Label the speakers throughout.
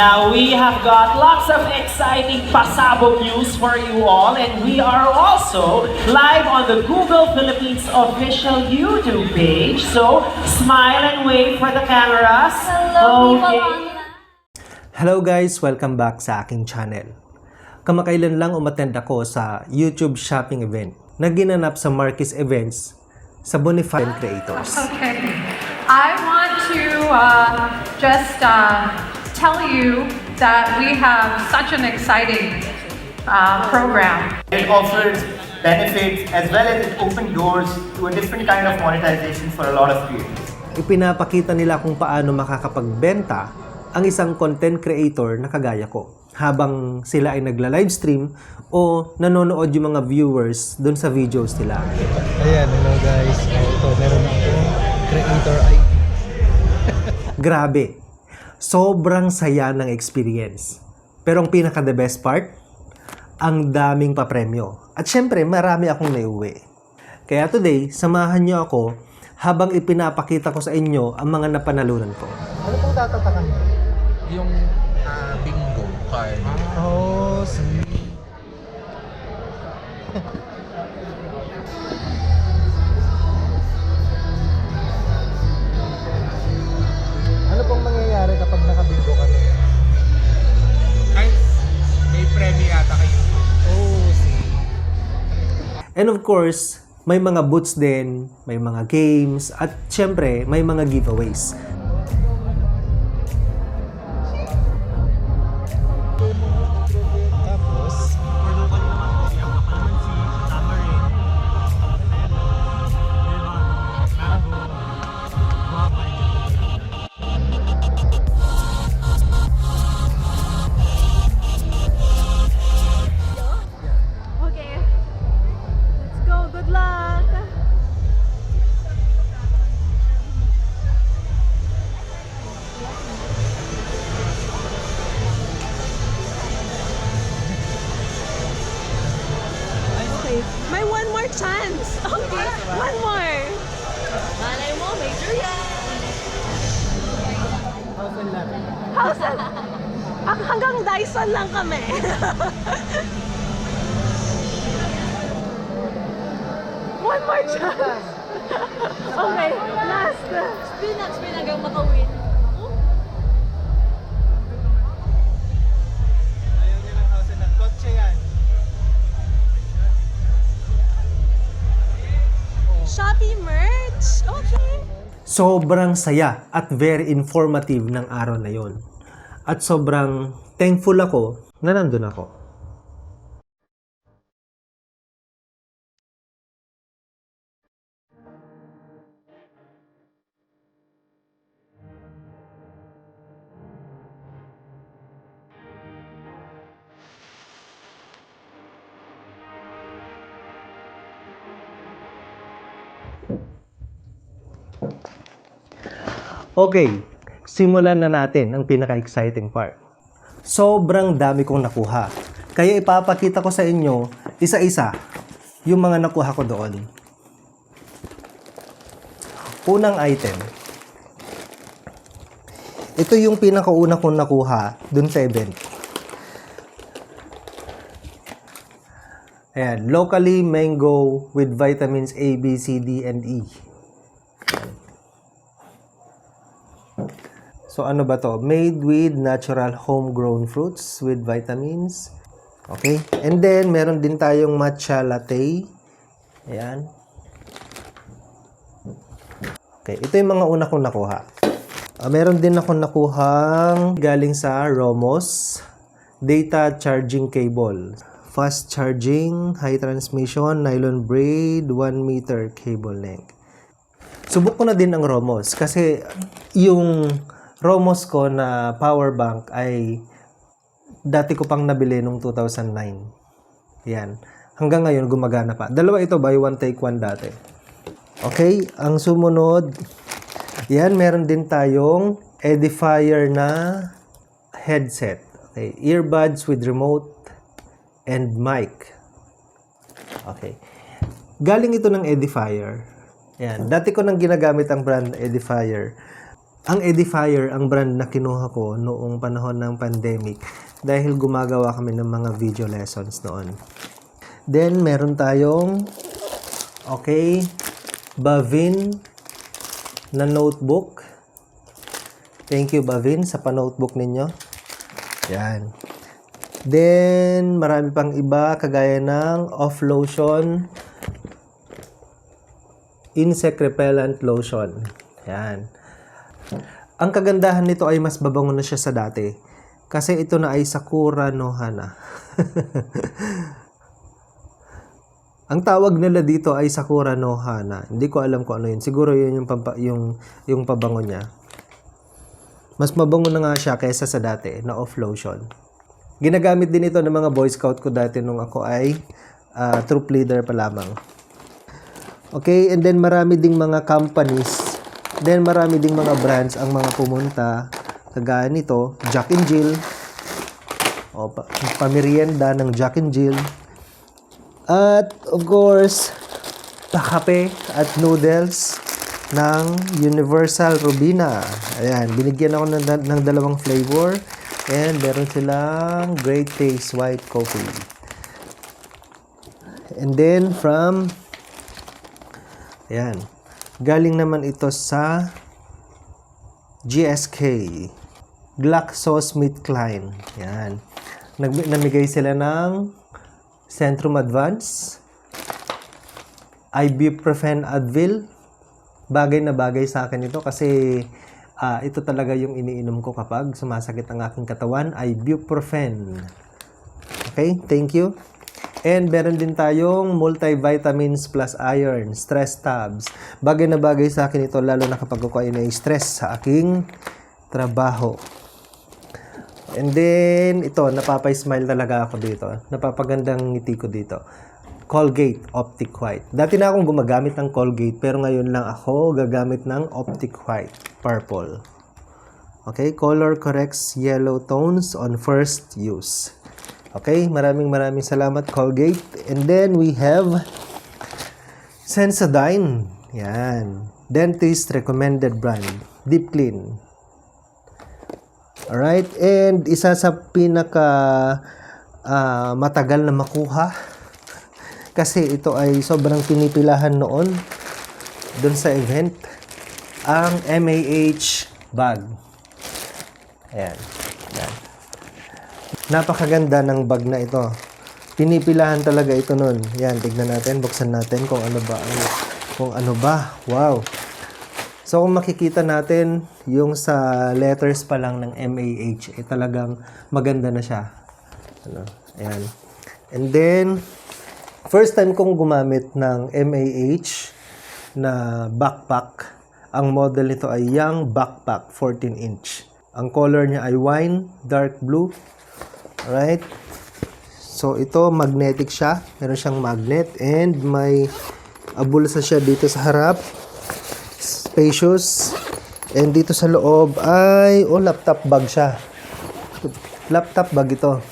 Speaker 1: Now we have got lots of exciting pasabog news for you all and we are also live on the Google Philippines official YouTube page. So smile and wave for the cameras.
Speaker 2: Hello,
Speaker 1: Okay.
Speaker 3: Hello guys! Welcome back sa aking channel. Kamakailan lang umattend ako sa YouTube shopping event na ginanap sa Marquis Events sa Boniface Creators.
Speaker 4: Okay. I want to uh, just uh, tell you that we have such an exciting uh, program.
Speaker 5: It offers benefits as well as it opens doors to a different kind of monetization for a lot of creators.
Speaker 3: Ipinapakita nila kung paano makakapagbenta ang isang content creator na kagaya ko habang sila ay nagla-livestream o nanonood yung mga viewers doon sa videos nila.
Speaker 6: Ayan, hello guys. Ito, meron akong creator ID.
Speaker 3: Grabe. Sobrang saya ng experience. Pero ang pinaka the best part, ang daming papremyo. At syempre, marami akong naiuwi. Kaya today, samahan niyo ako habang ipinapakita ko sa inyo ang mga napanalunan ko.
Speaker 6: Ano pong tatatakan mo?
Speaker 7: Yung ah, bingo card.
Speaker 6: Oh, sweet. pong mangyayari kapag nakabingo kami?
Speaker 7: Ay, may premyo yata kayo.
Speaker 6: Oh, see.
Speaker 3: And of course, may mga booths din, may mga games, at syempre, may mga giveaways.
Speaker 2: 1,000. Hanggang Dyson lang kami. One more chance. okay, last. Spin na, spin hanggang makawin. Shopee merch! Okay!
Speaker 3: Sobrang saya at very informative ng araw na yon. At sobrang thankful ako na nandun ako. Okay, simulan na natin ang pinaka-exciting part. Sobrang dami kong nakuha. Kaya ipapakita ko sa inyo isa-isa yung mga nakuha ko doon. Unang item. Ito yung pinakauna kong nakuha dun sa event. Ayan, locally mango with vitamins A, B, C, D, and E. So ano ba to? Made with natural homegrown fruits with vitamins. Okay? And then meron din tayong matcha latte. Ayan. Okay, ito yung mga una kong nakuha. Ah, meron din ako nakuhang galing sa Romos data charging cable. Fast charging, high transmission, nylon braid, 1 meter cable length. Subok ko na din ang Romos kasi yung Romos ko na power bank ay dati ko pang nabili nung 2009. Yan. Hanggang ngayon gumagana pa. Dalawa ito, buy one take one dati. Okay, ang sumunod, yan, meron din tayong edifier na headset. Okay, earbuds with remote and mic. Okay. Galing ito ng edifier. Yan. Dati ko nang ginagamit ang brand edifier. Ang Edifier, ang brand na kinuha ko noong panahon ng pandemic dahil gumagawa kami ng mga video lessons noon. Then, meron tayong, okay, Bavin na notebook. Thank you, Bavin, sa pa-notebook ninyo. Yan. Then, marami pang iba, kagaya ng off lotion, insect repellent lotion. Yan. Ang kagandahan nito ay mas babango na siya sa dati. Kasi ito na ay Sakura no Hana. Ang tawag nila dito ay Sakura no Hana. Hindi ko alam kung ano yun. Siguro yun yung, pampa, yung, yung pabango niya. Mas mabango na nga siya kaysa sa dati na off lotion. Ginagamit din ito ng mga boy scout ko dati nung ako ay ah, troop leader pa lamang. Okay, and then marami ding mga companies, then marami ding mga brands ang mga pumunta. Kagaya nito, Jack and Jill. O, pa, ng Jack and Jill. At, of course, pakape at noodles ng Universal Rubina. Ayan, binigyan ako ng, ng dalawang flavor. And meron silang great taste white coffee. And then from Ayan. Galing naman ito sa GSK. GlaxoSmithKline. Ayan. Nag namigay sila ng Centrum Advance, Ibuprofen Advil. Bagay na bagay sa akin ito kasi ah, ito talaga yung iniinom ko kapag sumasakit ang aking katawan, Ibuprofen. Okay, thank you. And meron din tayong multivitamins plus iron, stress tabs. Bagay na bagay sa akin ito lalo na kapag ako ay na-stress sa aking trabaho. And then, ito, napapay-smile talaga ako dito. Napapagandang ngiti ko dito. Colgate Optic White. Dati na akong gumagamit ng Colgate pero ngayon lang ako gagamit ng Optic White Purple. Okay, color corrects yellow tones on first use. Okay, maraming maraming salamat Colgate. And then we have Sensodyne. Yan. Dentist recommended brand. Deep Clean. Alright, and isa sa pinaka ah, matagal na makuha kasi ito ay sobrang pinipilahan noon doon sa event ang MAH bag. Ayan. Ayan. Napakaganda ng bag na ito. Pinipilahan talaga ito noon. Yan, tignan natin, buksan natin kung ano ba ang kung ano ba. Wow. So kung makikita natin yung sa letters pa lang ng MAH, eh talagang maganda na siya. Ano? Ayan. And then first time kong gumamit ng MAH na backpack. Ang model nito ay Young Backpack 14 inch. Ang color niya ay wine, dark blue. Alright? So, ito, magnetic siya. Meron siyang magnet. And may abulsa siya dito sa harap. Spacious. And dito sa loob ay, oh, laptop bag siya. Laptop bag ito.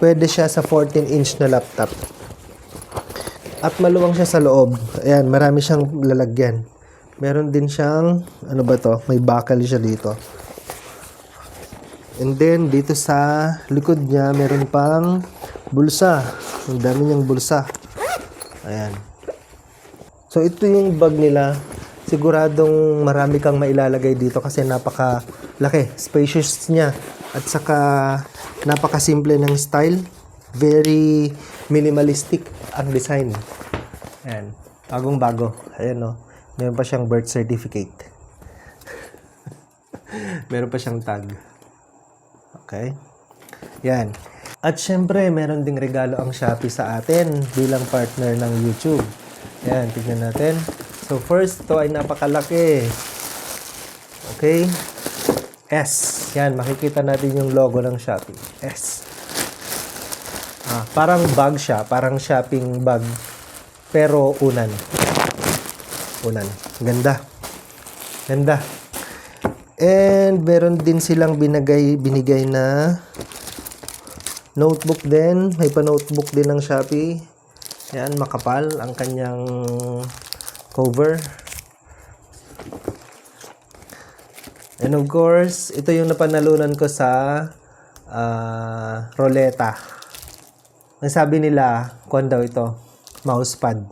Speaker 3: Pwede siya sa 14 inch na laptop. At maluwang siya sa loob. Ayan, marami siyang lalagyan. Meron din siyang, ano ba to? May bakal siya dito. And then, dito sa likod niya, meron pang bulsa. Ang dami niyang bulsa. Ayan. So, ito yung bag nila. Siguradong marami kang mailalagay dito kasi napaka laki, spacious niya. At saka napaka simple ng style. Very minimalistic ang design. Ayan. Bagong bago. Ayan o. Meron pa siyang birth certificate. meron pa siyang tag. Okay? Yan. At syempre, meron ding regalo ang Shopee sa atin bilang partner ng YouTube. Yan, tignan natin. So first, to ay napakalaki. Okay? S. Yan, makikita natin yung logo ng Shopee. S. Ah, parang bag siya, parang shopping bag. Pero unan. Unan. Ganda. Ganda. And meron din silang binigay binigay na notebook din. May pa-notebook din ng Shopee. Yan, makapal ang kanyang cover. And of course, ito yung napanalunan ko sa ah, roleta. Ang sabi nila, kwan daw ito, mousepad.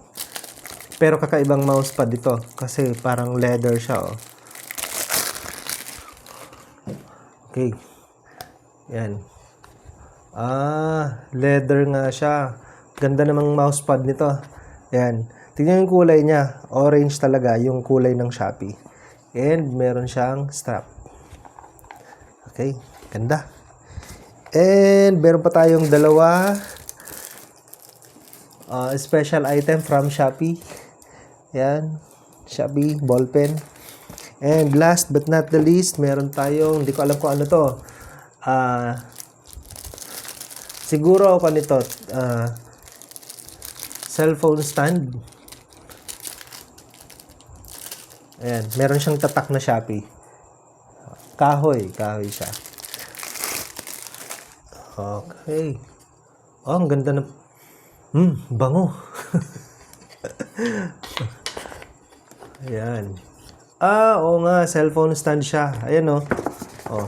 Speaker 3: Pero kakaibang mousepad ito kasi parang leather siya oh. Okay. Yan. Ah, leather nga siya. Ganda namang mousepad nito. Yan. Tingnan yung kulay niya. Orange talaga yung kulay ng Shopee. And meron siyang strap. Okay. Ganda. And meron pa tayong dalawa uh, special item from Shopee. Yan. Shopee ballpen. And last but not the least, meron tayong, hindi ko alam kung ano to. Ah, siguro ako nito, ah, cellphone stand. Ayan, meron siyang tatak na Shopee. Kahoy, kahoy siya. Okay. Oh, ang ganda ng... Hmm, bango. Ayan. Ah, oo nga, cellphone stand siya. Ayan oh. Oh.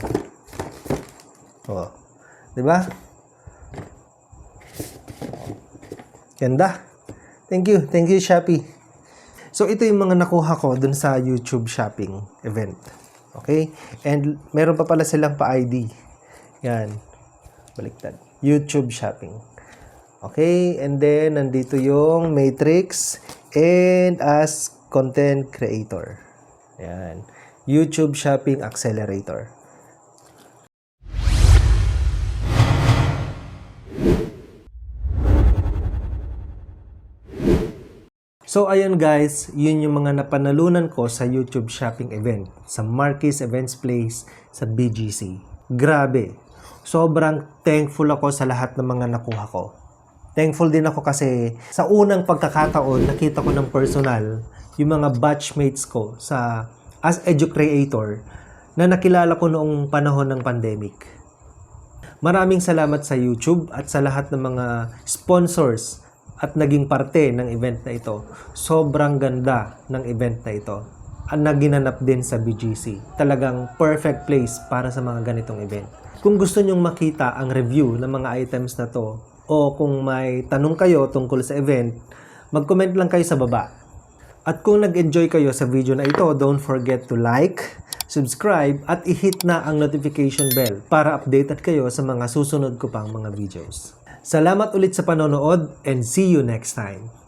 Speaker 3: Oh. 'Di ba? Ganda. Thank you. Thank you, Shopee. So, ito yung mga nakuha ko dun sa YouTube shopping event. Okay? And meron pa pala silang pa-ID. Yan. Baliktad. YouTube shopping. Okay? And then, nandito yung Matrix and as content creator. Yan. YouTube Shopping Accelerator. So ayun guys, yun yung mga napanalunan ko sa YouTube shopping event, sa Marquis Events Place, sa BGC. Grabe, sobrang thankful ako sa lahat ng mga nakuha ko. Thankful din ako kasi sa unang pagkakataon, nakita ko ng personal yung mga batchmates ko sa as edu-creator na nakilala ko noong panahon ng pandemic. Maraming salamat sa YouTube at sa lahat ng mga sponsors at naging parte ng event na ito. Sobrang ganda ng event na ito. Ang naginanap din sa BGC. Talagang perfect place para sa mga ganitong event. Kung gusto nyong makita ang review ng mga items na to o kung may tanong kayo tungkol sa event, mag-comment lang kayo sa baba. At kung nag-enjoy kayo sa video na ito, don't forget to like, subscribe, at i-hit na ang notification bell para updated kayo sa mga susunod ko pang mga videos. Salamat ulit sa panonood and see you next time.